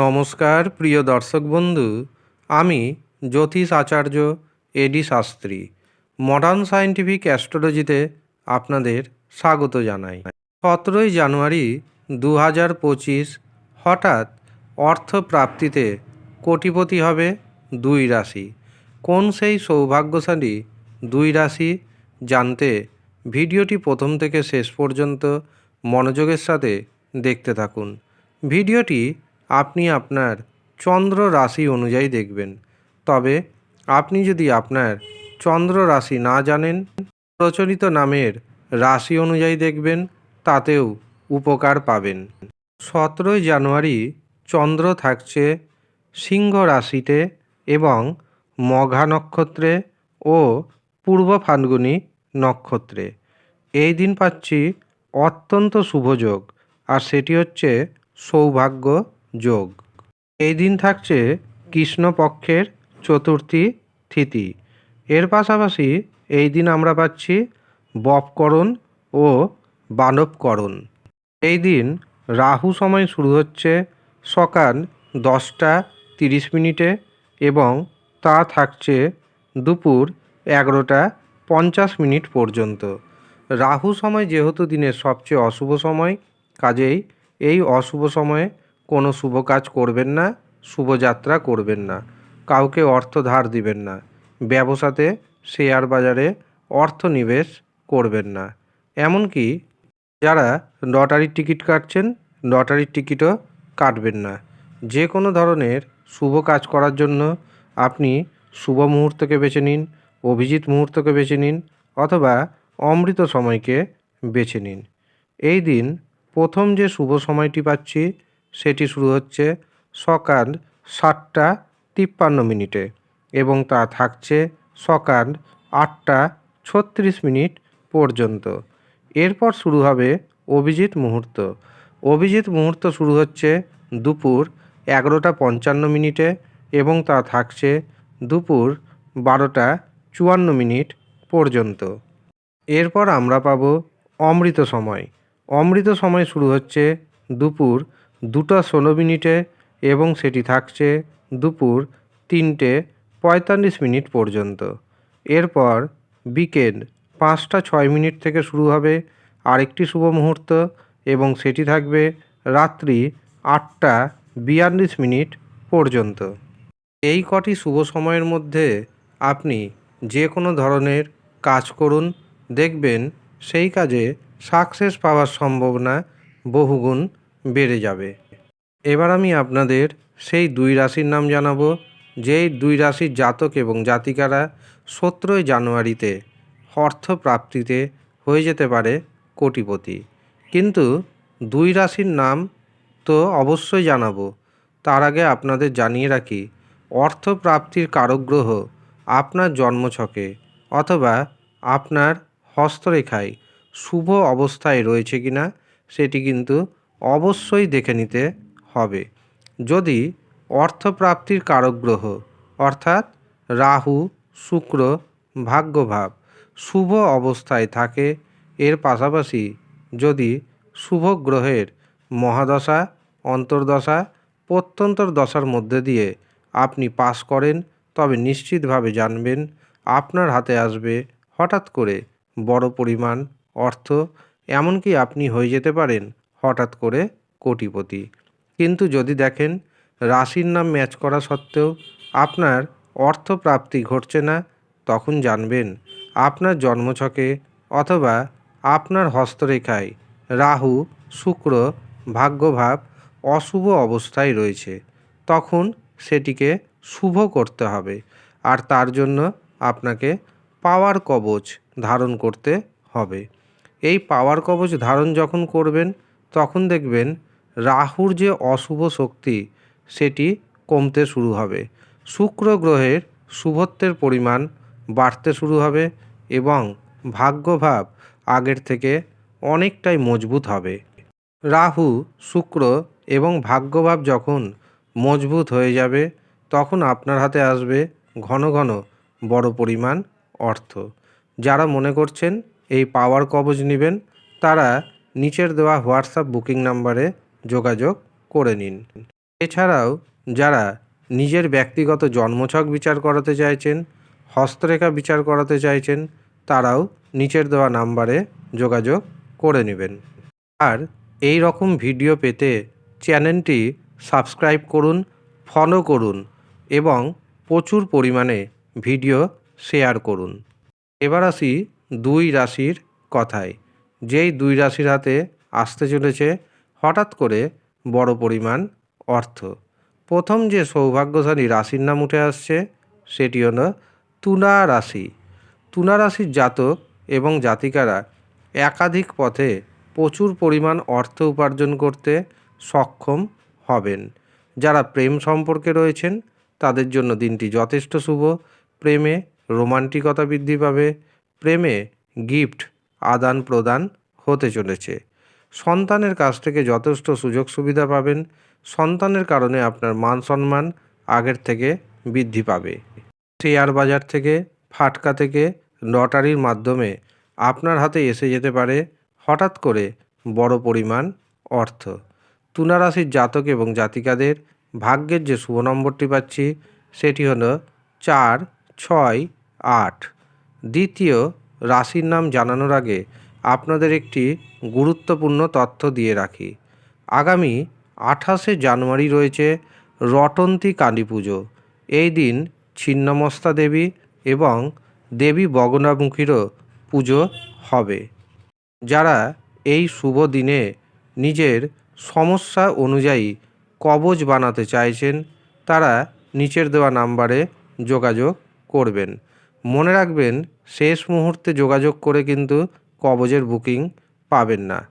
নমস্কার, প্রিয় দর্শক বন্ধু। আমি জ্যোতিষ আচার্য A D Shastri. Modern scientific অ্যাস্ট্রোলজিতে আপনাদের স্বাগত জানাই। সতেরোই জানুয়ারি দু হাজার পঁচিশ হঠাৎ অর্থ প্রাপ্তিতে কোটিপতি হবে দুই রাশি। কোন সেই সৌভাগ্যশালী দুই রাশি জানতে ভিডিওটি প্রথম থেকে শেষ পর্যন্ত মনোযোগের সাথে দেখতে থাকুন। ভিডিওটি আপনি আপনার চন্দ্র রাশি অনুযায়ী দেখবেন। তবে আপনি যদি আপনার চন্দ্র রাশি না জানেন, প্রচলিত নামের রাশি অনুযায়ী দেখবেন, তাতেও উপকার পাবেন। সতেরোই জানুয়ারি চন্দ্র থাকছে সিংহ রাশিতে এবং মঘা নক্ষত্রে ও পূর্ব ফাল্গুনী নক্ষত্রে। এই দিন পাচ্ছি অত্যন্ত শুভযোগ আর সেটি হচ্ছে সৌভাগ্য যোগ। এই দিন থাকছে কৃষ্ণপক্ষের চতুর্থী তিথি। এর পাশাপাশি এই দিন আমরা পাচ্ছি বপকরণ ও বানবকরণ। এই দিন রাহু সময় শুরু হচ্ছে সকাল দশটা তিরিশ মিনিটে এবং তা থাকছে দুপুর এগারোটা পঞ্চাশ মিনিট পর্যন্ত। রাহু সময় যেহেতু দিনের সবচেয়ে অশুভ সময়, কাজেই এই অশুভ সময়ে কোনো শুভ কাজ করবেন না শুভযাত্রা করবেন না, কাউকে অর্থ ধার দিবেন না, ব্যবসাতে শেয়ার বাজারে অর্থ নিবেশ করবেন না। এমনকি যারা লটারির টিকিট কাটছেন, লটারির টিকিটও কাটবেন না। যে কোনো ধরনের শুভ কাজ করার জন্য আপনি শুভ মুহূর্তকে বেছে নিন, অভিজিৎ মুহূর্তকে বেছে নিন অথবা অমৃত সময়কে বেছে নিন। এই দিন প্রথম যে শুভ সময়টি পাচ্ছি সেটি শুরু হচ্ছে সকাল সাতটা তিপ্পান্ন মিনিটে এবং তা থাকছে সকাল আটটা ছত্রিশ মিনিট পর্যন্ত। এরপর শুরু হবে অভিজিৎ মুহূর্ত। অভিজিৎ মুহূর্ত শুরু হচ্ছে দুপুর এগারোটা পঞ্চান্ন মিনিটে এবং তা থাকছে দুপুর বারোটা চুয়ান্ন মিনিট পর্যন্ত। এরপর আমরা পাব অমৃত সময়। অমৃত সময় শুরু হচ্ছে দুপুর দুটো ষোলো মিনিটে এবং সেটি থাকছে দুপুর তিনটে পঁয়তাল্লিশ মিনিট পর্যন্ত। এরপর বিকেল পাঁচটা ছয় মিনিট থেকে শুরু হবে আরেকটি শুভ মুহূর্ত এবং সেটি থাকবে রাত্রি আটটা বিয়াল্লিশ মিনিট পর্যন্ত। এই কটি শুভ সময়ের মধ্যে আপনি যে কোনো ধরনের কাজ করুন, দেখবেন সেই কাজে সাকসেস পাওয়ার সম্ভাবনা বহুগুণ বেড়ে যাবে। এবার আমি আপনাদের সেই দুই রাশির নাম জানাব, যেই দুই রাশির জাতক এবং জাতিকারা সতেরোই জানুয়ারিতে অর্থ প্রাপ্তিতে হয়ে যেতে পারে কোটিপতি। কিন্তু দুই রাশির নাম তো অবশ্যই জানাব। তার আগে আপনাদের জানিয়ে রাখি অর্থ প্রাপ্তির কারক গ্রহ আপনার জন্মছকে অথবা আপনার হস্তরেখায় শুভ অবস্থায় রয়েছে কিনা, সেটি কিন্তু অবশ্যই দেখে নিতে হবে। যদি অর্থপ্রাপ্তির কারক গ্রহ, অর্থাৎ রাহু, শুক্র, ভাগ্যভাব শুভ অবস্থায় থাকে, এর পাশাপাশি যদি শুভ গ্রহের মহাদশা, অন্তর্দশা, প্রত্যন্তর দশার মধ্যে দিয়ে আপনি পাস করেন, তবে নিশ্চিতভাবে জানবেন আপনার হাতে আসবে হঠাৎ করে বড় পরিমাণ অর্থ, এমনকি আপনি হয়ে যেতে পারেন হঠাৎ করে কোটিপতি। কিন্তু যদি দেখেন, রাশির নাম ম্যাচ করা সত্ত্বেও আপনার অর্থ প্রাপ্তি ঘটছে না, তখন জানবেন আপনার জন্মছকে অথবা আপনার হস্তরেখায় রাহু, শুক্র, ভাগ্যভাব অশুভ অবস্থায় রয়েছে। তখন সেটিকে শুভ করতে হবে আর তার জন্য আপনাকে পাওয়ার কবচ ধারণ করতে হবে। এই পাওয়ার কবচ ধারণ যখন করবেন তখন দেখবেন রাহুর যে অশুভ শক্তি, সেটি কমতে শুরু হবে। শুক্র গ্রহের শুভত্বের পরিমাণ বাড়তে শুরু হবে এবং ভাগ্যভাব আগের থেকে অনেকটাই মজবুত হবে। রাহু, শুক্র এবং ভাগ্যভাব যখন মজবুত হয়ে যাবে, তখন আপনার হাতে আসবে ঘন ঘন বড় পরিমাণ অর্থ। যারা মনে করছেন এই পাওয়ার কবজ নেবেন, তারা নিচের দেওয়া হোয়াটসঅ্যাপ বুকিং নাম্বারে যোগাযোগ করে নিন। এছাড়াও, যারা নিজের ব্যক্তিগত জন্মছক বিচার করাতে চাইছেন, হস্তরেখা বিচার করাতে চাইছেন, তারাও নিচের দেওয়া নাম্বারে যোগাযোগ করে নেবেন। আর এই রকম ভিডিও পেতে চ্যানেলটি সাবস্ক্রাইব করুন, ফলো করুন এবং প্রচুর পরিমাণে ভিডিও শেয়ার করুন। এবার আসি দুই রাশির কথায়। যেই দুই রাশির হাতে আসতে চলেছে, হঠাৎ করে বড় পরিমাণ অর্থ। প্রথম যে সৌভাগ্যশালী রাশির নাম উঠে আসছে, সেটি হলো তুলা রাশি। তুলা রাশির জাতক এবং জাতিকারা একাধিক পথে প্রচুর পরিমাণ অর্থ উপার্জন করতে সক্ষম হবেন। যারা প্রেম সম্পর্কে রয়েছেন, তাদের জন্য দিনটি যথেষ্ট শুভ। প্রেমে রোমান্টিকতা বৃদ্ধি পাবে। প্রেমে গিফট আদান প্রদান হতে চলেছে। সন্তানের কাছ থেকে যথেষ্ট সুযোগ সুবিধা পাবেন। সন্তানের কারণে আপনার মান সম্মান আগের থেকে বৃদ্ধি পাবে। শেয়ার বাজার থেকে, ফাটকা থেকে, লটারির মাধ্যমে আপনার হাতে এসে যেতে পারে হঠাৎ করে বড় পরিমাণ অর্থ। তুলা রাশির জাতক এবং জাতিকাদের ভাগ্যের যে শুভ নম্বরটি পাচ্ছি, সেটি হলো চার, ছয়, আট। দ্বিতীয় রাশির নাম জানানোর আগে আপনাদের একটি গুরুত্বপূর্ণ তথ্য দিয়ে রাখি। আগামী আঠাশে জানুয়ারি রয়েছে রটন্তী কালী পুজো। এই দিন ছিন্নমস্তা দেবী এবং দেবী বগনামুখীরও পুজো হবে। যারা এই শুভ দিনে নিজের সমস্যা অনুযায়ী কবচ বানাতে চাইছেন, তারা নিচের দেওয়া নাম্বারে যোগাযোগ করবেন। মনে রাখবেন, শেষ মুহূর্তে যোগাযোগ করে কিন্তু কবজের বুকিং পাবেন না।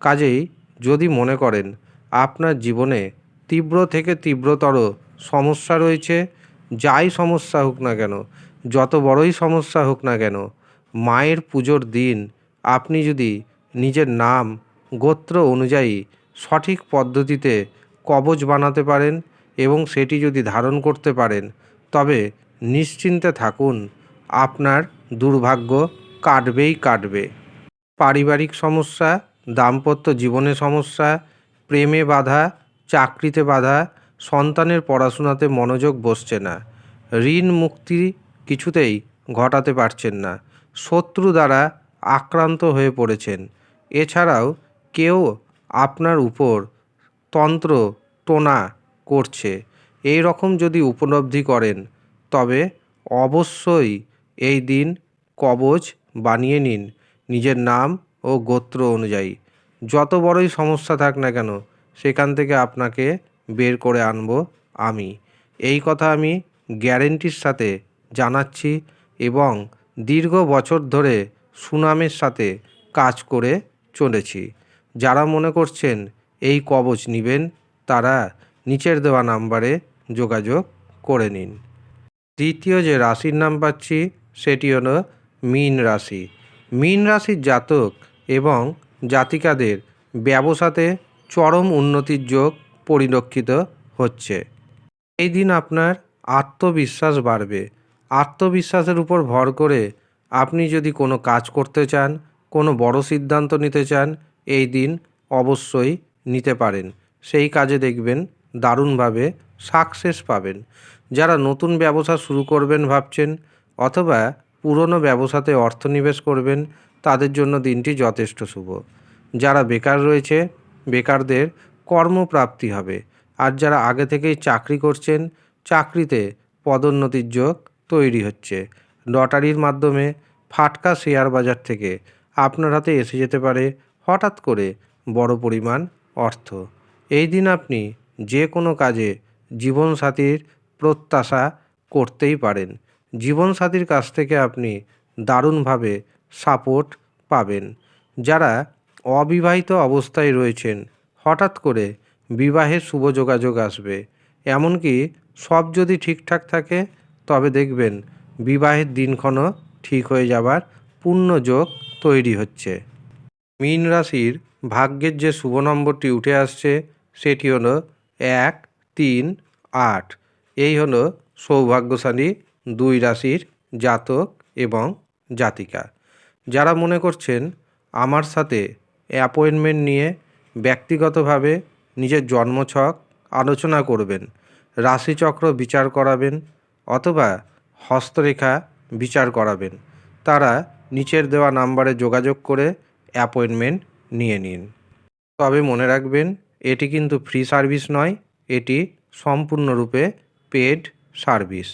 কাজেই যদি মনে করেন, আপনার জীবনে তীব্র থেকে তীব্রতর সমস্যা রয়েছে, যাই সমস্যা হোক না কেন, যত বড়ই সমস্যা হোক না কেন, মায়ের পুজোর দিন আপনি যদি নিজের নাম, গোত্র অনুযায়ী সঠিক পদ্ধতিতে কবচ বানাতে পারেন এবং সেটি যদি ধারণ করতে পারেন, তবে নিশ্চিন্তে থাকুন। আপনার দুর্ভাগ্য কাটবেই কাটবে। পারিবারিক সমস্যা, দাম্পত্য জীবনে সমস্যা, প্রেমে বাধা, চাকরিতে বাধা, সন্তানের পড়াশোনাতে মনোযোগ বসছে না। ঋণ মুক্তি কিছুতেই ঘটাতে পারছেন না। শত্রু দ্বারা আক্রান্ত হয়ে পড়েছেন। এছাড়াও কেউ আপনার উপর তন্ত্র টোনা করছে। এই রকম যদি উপলব্ধি করেন, তবে অবশ্যই এই দিন কবচ বানিয়ে নিন, নিজের নাম ও গোত্র অনুযায়ী। যত বড়ই সমস্যা থাক না কেন, সেখান থেকে আপনাকে বের করে আনব আমি। এই কথা আমি গ্যারেন্টির সাথে জানাচ্ছি এবং দীর্ঘ বছর ধরে সুনামের সাথে কাজ করে চলেছি। যারা মনে করছেন এই কবচ নেবেন, তারা নিচের দেওয়া নাম্বারে যোগাযোগ করে নিন। দ্বিতীয় যে রাশির নাম পাচ্ছি সেটি হলো মীন রাশি। মীন রাশির জাতক এবং জাতিকাদের ব্যবসাতে চরম উন্নতির যোগ পরিলক্ষিত হচ্ছে। এই দিন আপনার আত্মবিশ্বাস বাড়বে। আত্মবিশ্বাসের উপর ভর করে আপনি যদি কোনো কাজ করতে চান, কোনো বড় সিদ্ধান্ত নিতে চান, এই দিন অবশ্যই নিতে পারেন। সেই কাজে দেখবেন দারুণভাবে সাকসেস পাবেন। যারা নতুন ব্যবসা শুরু করবেন ভাবছেন অথবা পুরনো ব্যবসাতে অর্থ নিবেশ করবেন, তাদের জন্য দিনটি যথেষ্ট শুভ। যারা বেকার রয়েছে, বেকারদের কর্মপ্রাপ্তি হবে। আর যারা আগে থেকেই চাকরি করছেন, চাকরিতে পদোন্নতির যোগ তৈরি হচ্ছে। লটারির মাধ্যমে ফাটকা শেয়ার বাজার থেকে আপনার হাতে এসে যেতে পারে হঠাৎ করে বড় পরিমাণ অর্থ। এই দিন আপনি যে কোনো কাজে জীবনসাথীর প্রত্যাশা করতেই পারেন। জীবনসাথীর কাছ থেকে আপনি দারুণভাবে সাপোর্ট পাবেন। যারা অবিবাহিত অবস্থায় রয়েছেন, হঠাৎ করে বিবাহের শুভ যোগাযোগ আসবে। এমনকি সব যদি ঠিকঠাক থাকে, তবে দেখবেন বিবাহের দিনক্ষণও ঠিক হয়ে যাবার পূর্ণ যোগ তৈরি হচ্ছে। মীন রাশির ভাগ্যের যে শুভ নম্বরটি উঠে আসছে, সেটি হলো এক, তিন, আট। এই হলো সৌভাগ্যশালী দুই রাশির জাতক এবং জাতিকা। যারা মনে করছেন আমার সাথে অ্যাপয়েন্টমেন্ট নিয়ে ব্যক্তিগতভাবে নিজের জন্মছক আলোচনা করবেন, রাশিচক্র বিচার করাবেন অথবা হস্তরেখা বিচার করাবেন, তারা নিচের দেওয়া নাম্বারে যোগাযোগ করে অ্যাপয়েন্টমেন্ট নিয়ে নিন। তবে মনে রাখবেন, এটি কিন্তু ফ্রি সার্ভিস নয়, এটি সম্পূর্ণরূপে পেড সার্ভিস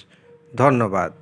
ধন্যবাদ।